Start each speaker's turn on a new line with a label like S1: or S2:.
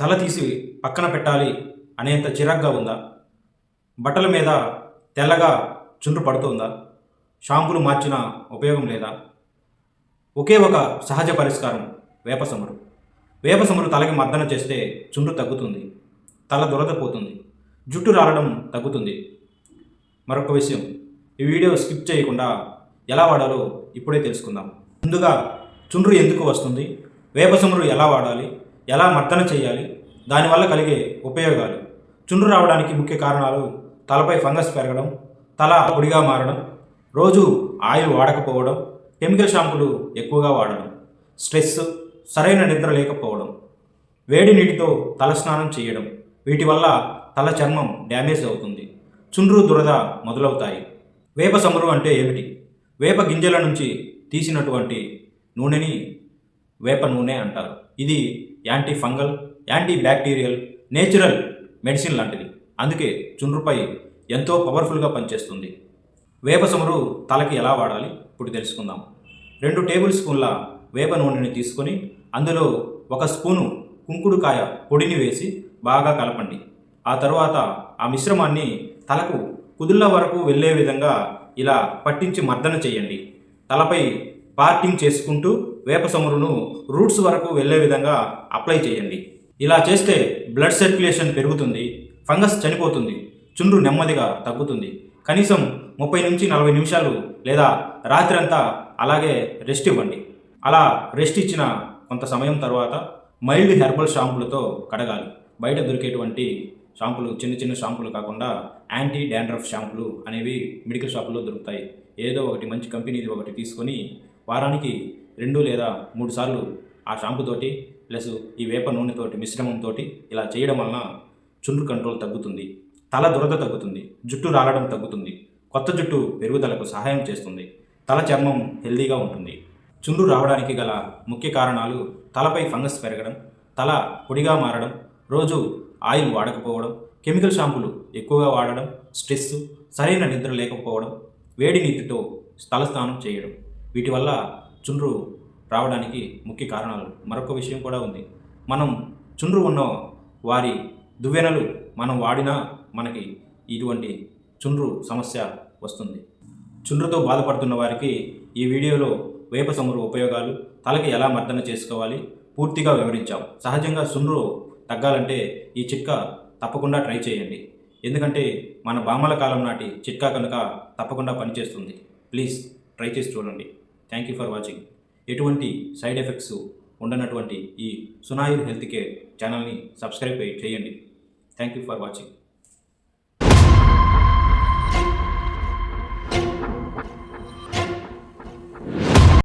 S1: తల తీసి పక్కన పెట్టాలి అనేంత చిరాగ్గా ఉందా? బట్టల మీద తెల్లగా చుండ్రు పడుతుందా? షాంపులు మార్చిన ఉపయోగం లేదా? ఒకే ఒక సహజ పరిష్కారం వేప వేపసమురు తలకి మర్దన చేస్తే చుండ్రు తగ్గుతుంది తల దురద పోతుంది జుట్టు రాలడం తగ్గుతుంది. మరొక విషయం ఈ వీడియో స్కిప్ చేయకుండా ఎలా వాడాలో ఇప్పుడే తెలుసుకుందాం. ముందుగా చుండ్రు ఎందుకు వస్తుంది? వేపసమురు ఎలా వాడాలి? ఎలా మర్దన చేయాలి? దానివల్ల కలిగే ఉపయోగాలు. చుండ్రు రావడానికి ముఖ్య కారణాలు తలపై ఫంగస్ పెరగడం తల పొడిగా మారడం రోజు ఆయిల్ వాడకపోవడం కెమికల్ షాంపులు ఎక్కువగా వాడడం స్ట్రెస్ సరైన నిద్ర లేకపోవడం వేడి నీటితో తలస్నానం చేయడం వీటి వల్ల తల చర్మం డ్యామేజ్ అవుతుంది. చుండ్రు దురద మొదలవుతాయి. వేప సమురు అంటే ఏమిటి? వేప గింజల నుంచి తీసినటువంటి నూనెని వేప నూనె అంటారు. ఇది anti fungal anti bacterial natural medicine లాంటిది. అందుకే చుండ్రుపై ఎంతో పవర్ఫుల్గా పనిచేస్తుంది. వేప సమురు తలకి ఎలా వాడాలి? ఇప్పుడు తెలుసుకుందాం. రెండు టేబుల్ స్పూన్ల వేప నూనెని తీసుకొని అందులో ఒక స్పూను కుంకుడుకాయ పొడిని వేసి బాగా కలపండి. ఆ తరువాత ఆ మిశ్రమాన్ని తలకు కుదుళ్ళ వరకు వెళ్ళే విధంగా ఇలా పట్టించి మర్దన చేయండి. తలపై పార్టింగ్ చేసుకుంటూ వేప సమురును రూట్స్ వరకు వెళ్ళే విధంగా అప్లై చేయండి. ఇలా చేస్తే బ్లడ్ సర్క్యులేషన్ పెరుగుతుంది ఫంగస్ చనిపోతుంది చుండ్రు నెమ్మదిగా తగ్గుతుంది. కనీసం ముప్పై నుంచి నలభై నిమిషాలు లేదా రాత్రంతా అలాగే రెస్ట్ ఇవ్వండి. అలా రెస్ట్ ఇచ్చిన కొంత సమయం తర్వాత మైల్డ్ హెర్బల్ షాంపులతో కడగాలి. బయట దొరికేటువంటి షాంపులు చిన్న చిన్న షాంపులు కాకుండా యాంటీ డాండ్రఫ్ షాంపులు అనేవి మెడికల్ షాపులో దొరుకుతాయి. ఏదో ఒకటి మంచి కంపెనీది ఒకటి తీసుకొని వారానికి రెండు లేదా మూడు సార్లు ఆ షాంపుతోటి ప్లస్ ఈ వేప నూనెతోటి మిశ్రమంతో ఇలా చేయడం వలన చుండ్రు కంట్రోల్ తగ్గుతుంది తల దురద తగ్గుతుంది జుట్టు రాలడం తగ్గుతుంది కొత్త జుట్టు పెరుగుదలకు సహాయం చేస్తుంది తల చర్మం హెల్దీగా ఉంటుంది. చుండ్రు రావడానికి గల ముఖ్య కారణాలు తలపై ఫంగస్ పెరగడం తల పొడిగా మారడం రోజు ఆయిల్ వాడకపోవడం కెమికల్ షాంపులు ఎక్కువగా వాడడం స్ట్రెస్ సరైన నిద్ర లేకపోవడం వేడి నీటితో తలస్నానం చేయడం. వీటి వల్ల చుండ్రు రావడానికి ముఖ్య కారణాలు. మరొక విషయం కూడా ఉంది. మనం చుండ్రు ఉన్న వారి దువ్వెనలు మనం వాడినా మనకి ఇటువంటి చుండ్రు సమస్య వస్తుంది. చుండ్రుతో బాధపడుతున్న వారికి ఈ వీడియోలో వేప సమురు ఉపయోగాలు తలకి ఎలా మర్దన చేసుకోవాలి పూర్తిగా వివరించాం. సహజంగా చుండ్రు తగ్గాలంటే ఈ చిట్కా తప్పకుండా ట్రై చేయండి. ఎందుకంటే మన బామల కాలం నాటి చిట్కా కనుక తప్పకుండా పనిచేస్తుంది. ప్లీజ్. ట్రై చేసి చూడండి. థ్యాంక్ యూ ఫర్ వాచింగ్ ఎటువంటి సైడ్ ఎఫెక్ట్స్ ఉండనటువంటి ఈ సునాయుర్ హెల్త్ కేర్ ఛానల్ని సబ్స్క్రైబ్ చేయండి. Thank you for watching